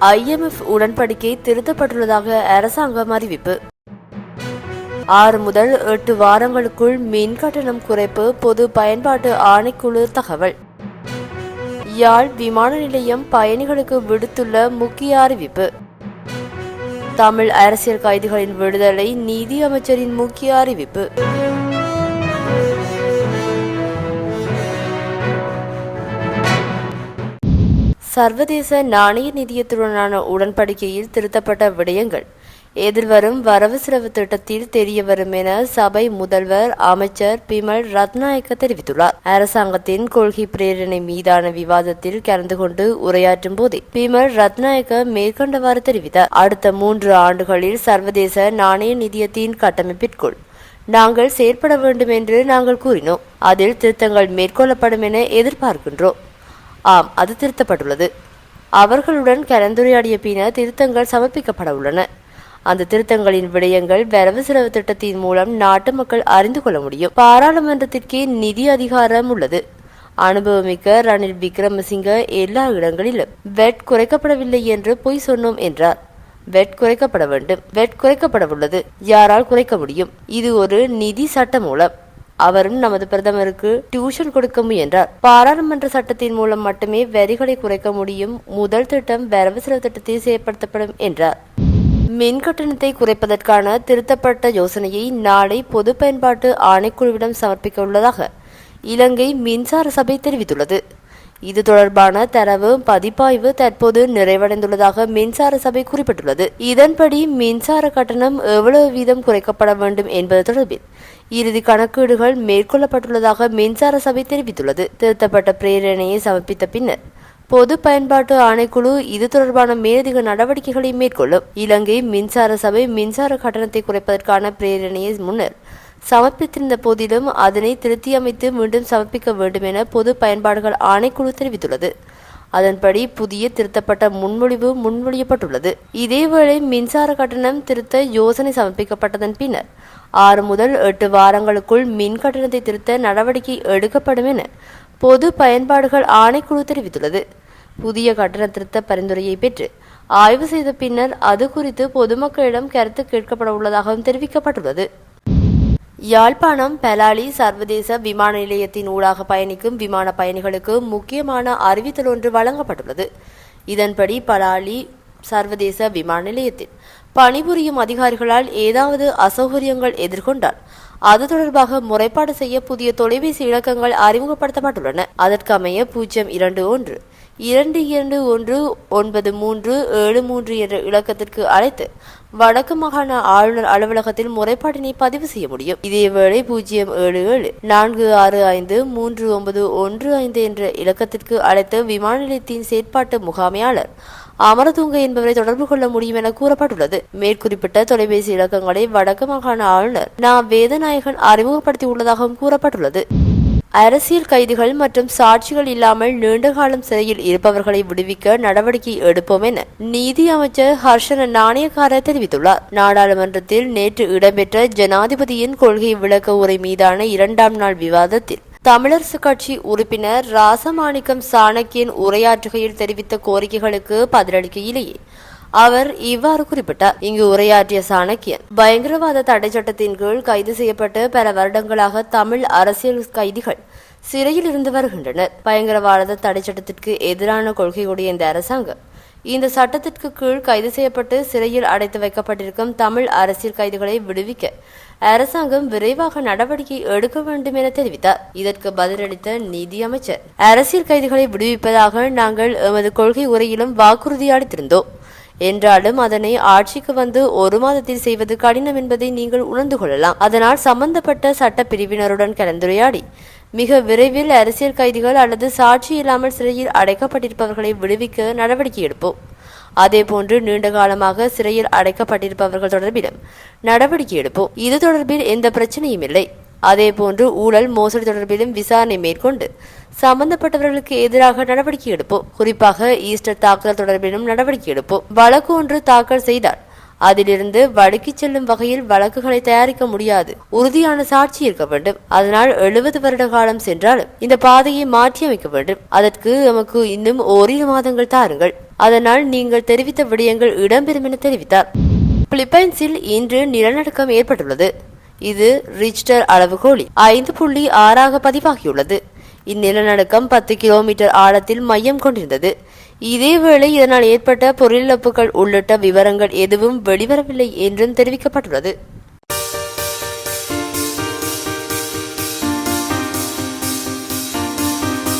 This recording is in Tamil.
ஐஎம்எஃப் உடன்படிக்கை திருத்தப்பட்டுள்ளதாக அரசாங்கம் அறிவிப்பு. ஆறு முதல் எட்டு வாரங்களுக்குள் மின் கட்டணம் குறைப்பு பொது பயன்பாட்டு ஆணைக்குழு தகவல். யாழ் விமான நிலையம் பயணிகளுக்கு விடுத்துள்ள முக்கிய அறிவிப்பு. தமிழ் அரசியல் கைதிகளின் விடுதலை நீதி அமைச்சரின் முக்கிய அறிவிப்பு. சர்வதேச நாணய நிதியத்துடனான உடன்படிக்கையில் திருத்தப்பட்ட விடயங்கள். எதிர்வரும் வரவு செலவு திட்டத்தில் தெரிய வரும் என சபை முதல்வர் அமைச்சர் பிமல் ரத்நாயக்க தெரிவித்துள்ளார். அரசாங்கத்தின் கொள்கை பிரேரணை மீதான விவாதத்தில் கலந்து கொண்டு உரையாற்றும் போதே பிமல் ரத்நாயக்க மேற்கொண்டவாறு தெரிவித்தார். அடுத்த மூன்று ஆண்டுகளில் சர்வதேச நாணய நிதியத்தின் கட்டமைப்பிற்குள் நாங்கள் செயற்பட வேண்டும் என்று நாங்கள் கூறினோம். அதில் திருத்தங்கள் மேற்கொள்ளப்படும் என எதிர்பார்க்கின்றோம். ஆம் அது திருத்தப்பட்டுள்ளது. அவர்களுடன் கலந்துரையாடிய பின்னர் திருத்தங்கள் சமர்ப்பிக்கப்பட உள்ளன. அந்த திருத்தங்களின் விடயங்கள் வரவு செலவு திட்டத்தின் மூலம் நாட்டு மக்கள் அறிந்து கொள்ள முடியும். பாராளுமன்றத்திற்கே நிதி அதிகாரம் உள்ளது. அனுபவமிக்க ரணில் விக்ரமசிங்க எல்லா இடங்களிலும் வெட் குறைக்கப்படவில்லை என்று பொய் சொன்னோம் என்றார். வெட் குறைக்கப்பட வேண்டும். வெட் குறைக்கப்படவுள்ளது யாரால் குறைக்க முடியும்? இது ஒரு நிதி சட்ட மூலம். அவரும் நமது பிரதமருக்கு டியூஷன் கொடுக்க முயன்றார். பாராளுமன்ற சட்டத்தின் மூலம் மட்டுமே வரிகளை குறைக்க முடியும். முதல் திட்டம் வரவு செலவு திட்டத்தில் செயற்படுத்தப்படும் என்றார். மின் கட்டணத்தை குறைப்பதற்கான திருத்தப்பட்ட யோசனையை நாளை பொது பயன்பாட்டு ஆணைக்குழுவிடம் சமர்ப்பிக்க உள்ளதாக இலங்கை மின்சார சபை தெரிவித்துள்ளது. இது தொடர்பான தரவு பதிப்பாய்வு தற்போது நிறைவடைந்துள்ளதாக மின்சார சபை குறிப்பிட்டுள்ளது. இதன்படி மின்சார கட்டணம் எவ்வளவு வீதம் குறைக்கப்பட வேண்டும் என்பது தொடர்பில் இறுதி கணக்கீடுகள் மேற்கொள்ளப்பட்டுள்ளதாக மின்சார சபை தெரிவித்துள்ளது. திருத்தப்பட்ட பிரேரணையை சமர்ப்பித்த பின்னர் பொது பயன்பாட்டு ஆணைக்குழு இது தொடர்பான மேலதிக நடவடிக்கைகளை மேற்கொள்ளும். இலங்கை மின்சார சபை மின்சார கட்டணத்தை குறைப்பதற்கான பிரேரணையை முன்னர் சமர்ப்பித்திருந்த போதிலும் அதனை திருத்தியமைத்து மீண்டும் சமர்ப்பிக்க வேண்டும் என பொது பயன்பாடுகள் ஆணைக்குழு தெரிவித்துள்ளது. அதன்படி புதிய திருத்தப்பட்ட முன்மொழிவு முன்மொழியப்பட்டுள்ளது. இதேவேளை மின்சார கட்டணம் திருத்த யோசனை சமர்ப்பிக்கப்பட்டதன் பின்னர் ஆறு முதல் எட்டு வாரங்களுக்குள் மின் கட்டணத்தை திருத்த நடவடிக்கை எடுக்கப்படும் என பொது பயன்பாடுகள் ஆணைக்குழு தெரிவித்துள்ளது. புதிய கட்டண திருத்த பரிந்துரையை பெற்று ஆய்வு செய்த பின்னர் அது குறித்து பொதுமக்களிடம் கருத்து கேட்கப்பட உள்ளதாகவும் தெரிவிக்கப்பட்டுள்ளது. யாழ்ப்பாணம் பெலாலி சர்வதேச விமான நிலையத்தின் ஊடாக பயணிக்கும் விமான பயணிகளுக்கு முக்கியமான அறிவித்தல் ஒன்று வழங்கப்பட்டுள்ளது. இதன்படி பலாலி சர்வதேச விமான நிலையத்தில் பணிபுரியும் அதிகாரிகளால் ஏதாவது அசௌகரியங்கள் எதிர்கொண்டால் அது தொடர்பாக முறைப்பாடு செய்ய புதிய தொலைபேசி இலக்கங்கள் அறிமுகப்படுத்தப்பட்டுள்ளன. அதற்கமைய பூஜ்ஜியம் இரண்டு ஒன்று இரண்டு இரண்டு ஒன்று ஒன்பது மூன்று ஏழு மூன்று என்ற இலக்கத்திற்கு அழைத்து வடக்கு மாகாண ஆளுநர் அலுவலகத்தில் முறைப்பாட்டினை பதிவு செய்ய முடியும். இதேவேளை பூஜ்ஜியம் ஏழு ஏழு நான்கு ஆறு ஐந்து மூன்று ஒன்பது ஒன்று ஐந்து என்ற இலக்கத்திற்கு அழைத்த விமான நிலையத்தின் செயற்பாட்டு முகாமையாளர் அமரதுங்க என்பவரை தொடர்பு கொள்ள முடியும் என கூறப்பட்டுள்ளது. மேற்குறிப்பிட்ட தொலைபேசி இலக்கங்களை வடக்கு மாகாண ஆளுநர் நா. வேதநாயகன் அறிமுகப்படுத்தி உள்ளதாகவும் கூறப்பட்டுள்ளது. அரசியல் கைதிகள் மற்றும் சாட்சிகள் இல்லாமல் நீண்ட காலம் சிறையில் இருப்பவர்களை விடுவிக்க நடவடிக்கை எடுப்போம் என நீதி அமைச்சர் ஹர்ஷன நாணயக்கார தெரிவித்துள்ளார். நாடாளுமன்றத்தில் நேற்று இடம்பெற்ற ஜனாதிபதியின் கொள்கை விளக்க உரை மீதான இரண்டாம் நாள் விவாதத்தில் தமிழரசு கட்சி உறுப்பினர் ராசமாணிக்கம் சாணக்கியன் உரையாற்றுகையில் தெரிவித்த கோரிக்கைகளுக்கு பதிலளிக்கையிலேயே அவர் இவ்வாறு குறிப்பிட்டார். இங்கு உரையாற்றிய சாணக்கியன் பயங்கரவாத தடை சட்டத்தின் கீழ் கைது செய்யப்பட்டு பல வருடங்களாக தமிழ் அரசியல் கைதிகள் சிறையில் இருந்து வருகின்றனர். பயங்கரவாத தடை சட்டத்திற்கு எதிரான கொள்கையுடைய இந்த அரசாங்கம் இந்த சட்டத்திற்கு கீழ் கைது செய்யப்பட்டு சிறையில் அடைத்து வைக்கப்பட்டிருக்கும் தமிழ் அரசியல் கைதிகளை விடுவிக்க அரசாங்கம் விரைவாக நடவடிக்கை எடுக்க வேண்டும் என தெரிவித்தார். இதற்கு பதிலளித்த நிதி அமைச்சர் அரசியல் கைதிகளை விடுவிப்பதாக நாங்கள் எமது கொள்கை உரையிலும் வாக்குறுதி அளித்திருந்தோம். என்றாலும் அதனை ஆட்சிக்கு வந்து ஒரு மாதத்தில் செய்வது கடினம் என்பதை நீங்கள் உணர்ந்து கொள்ளலாம். அதனால் சம்பந்தப்பட்ட சட்ட பிரிவினருடன் கலந்துரையாடி மிக விரைவில் அரசியல் கைதிகள் அல்லது சாட்சி இல்லாமல் சிறையில் அடைக்கப்பட்டிருப்பவர்களை விடுவிக்க நடவடிக்கை எடுப்போம். அதேபோன்று நீண்ட காலமாக சிறையில் அடைக்கப்பட்டிருப்பவர்கள் தொடர்பிலும் நடவடிக்கை எடுப்போம். இது தொடர்பில் எந்த பிரச்சனையும் இல்லை. அதேபோன்று ஊழல் மோசடி தொடர்பிலும் விசாரணை மேற்கொண்டு சம்பந்தப்பட்டவர்களுக்கு எதிராக நடவடிக்கை எடுப்போம். குறிப்பாக ஈஸ்டர் தாக்குதல் தொடர்பிலும் நடவடிக்கை எடுப்போம். வழக்கு ஒன்று தாக்கல் செய்தார் அதிலிருந்து வடுக்கி செல்லும் வகையில் வழக்குகளை தயாரிக்க முடியாது. உறுதியான சாட்சி இருக்க வேண்டும். அதனால் எழுபது வருட காலம் சென்றாலும் இந்த பாதையை மாற்றியமைக்க வேண்டும். அதற்கு நமக்கு இன்னும் ஓரிரு மாதங்கள் தாருங்கள். அதனால் நீங்கள் தெரிவித்த விடயங்கள் இடம்பெறும் என தெரிவித்தார். பிலிப்பைன்ஸில் இன்று நிலநடுக்கம் ஏற்பட்டுள்ளது. இது ரிச்டர் அளவுகோலில் ஐந்து புள்ளி ஆறாக பதிவாகியுள்ளது. இந்நிலநடுக்கம் பத்து கிலோமீட்டர் ஆழத்தில் மையம் கொண்டிருந்தது. இதேவேளை இதனால் ஏற்பட்ட பொருளிழப்புகள் உள்ளிட்ட விவரங்கள் எதுவும் வெளிவரவில்லை என்றும் தெரிவிக்கப்பட்டுள்ளது.